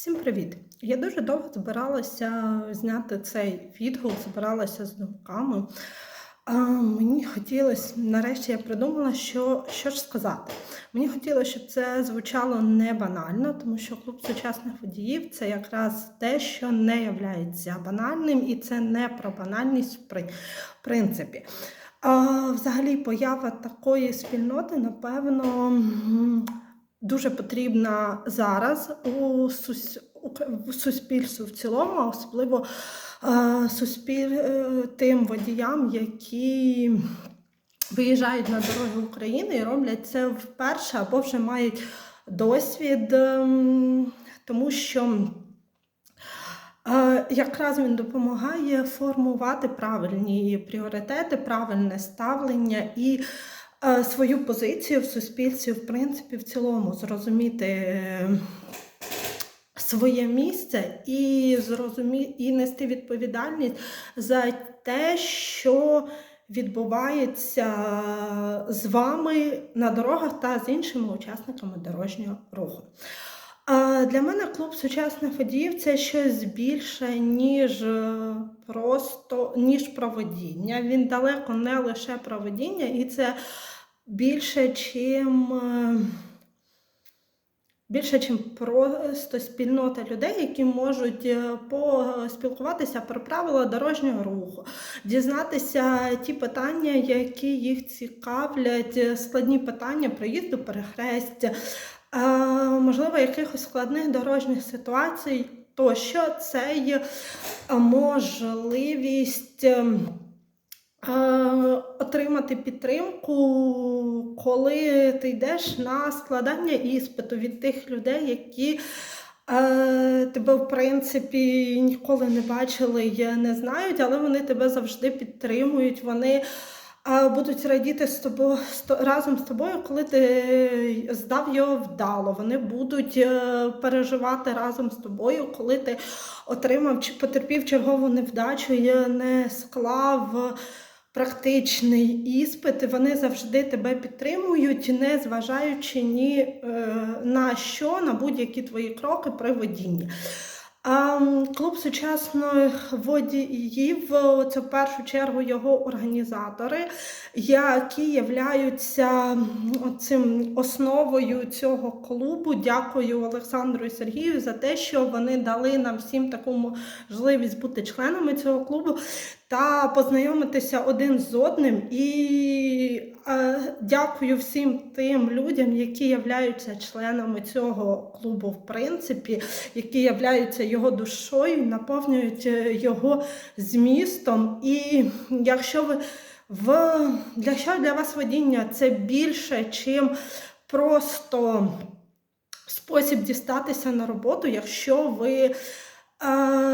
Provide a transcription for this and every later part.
Всім привіт! Я дуже довго збиралася зняти цей відгук, збиралася з думками. А, мені хотілося, нарешті я придумала, що, що ж сказати. Мені хотілося, щоб це звучало не банально, тому що клуб сучасних водіїв це якраз те, що не є банальним, і це не про банальність в при- в принципі. А, взагалі, поява такої спільноти, напевно, дуже потрібна зараз у суспільству в цілому, особливо е, суспіль е, тим водіям, які виїжджають на дороги України і роблять це вперше або вже мають досвід, ем, тому що е, якраз він допомагає формувати правильні пріоритети, правильне ставлення і свою позицію в суспільстві, в принципі, в цілому зрозуміти. е, Своє місце і зрозумі... і нести відповідальність за те, що відбувається з вами на дорогах та з іншими учасниками дорожнього руху. Для мене клуб сучасних водіїв це щось більше, ніж е, просто ніж проводіння. Він далеко не лише проводіння, і це більше, чим. е, Більше, чим просто спільнота людей, які можуть е, поспілкуватися про правила дорожнього руху, дізнатися ті питання, які їх цікавлять, складні питання проїзду, перехрестя, можливо, якихось складних дорожніх ситуацій, тощо це є е, можливість. ем, е, Отримати підтримку, коли ти йдеш на складання іспиту від тих людей, які е, тебе, в принципі, ніколи не бачили не знають, але вони тебе завжди підтримують. Вони е, будуть радіти з тобою разом з тобою, коли ти здав його вдало. Вони будуть е, переживати разом з тобою, коли ти отримав чи потерпів чергову невдачу і не склав практичний іспит, вони завжди тебе підтримують, не зважаючи ні е, на що, на будь-які твої кроки при водінні. Клуб сучасних водіїв це в першу чергу його організатори, які являються цим основою цього клубу. Дякую Олександру і Сергію за те, що вони дали нам всім таку можливість бути членами цього клубу та познайомитися один з одним. І дякую всім тим людям, які являються членами цього клубу, в принципі, які являються його душою, наповнюють е, його змістом. І якщо ви в для що для вас водіння це більше, чим просто спосіб дістатися на роботу, якщо ви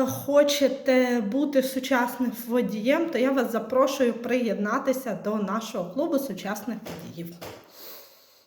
хочете бути сучасним водієм, то я вас запрошую приєднатися до нашого клубу сучасних водіїв.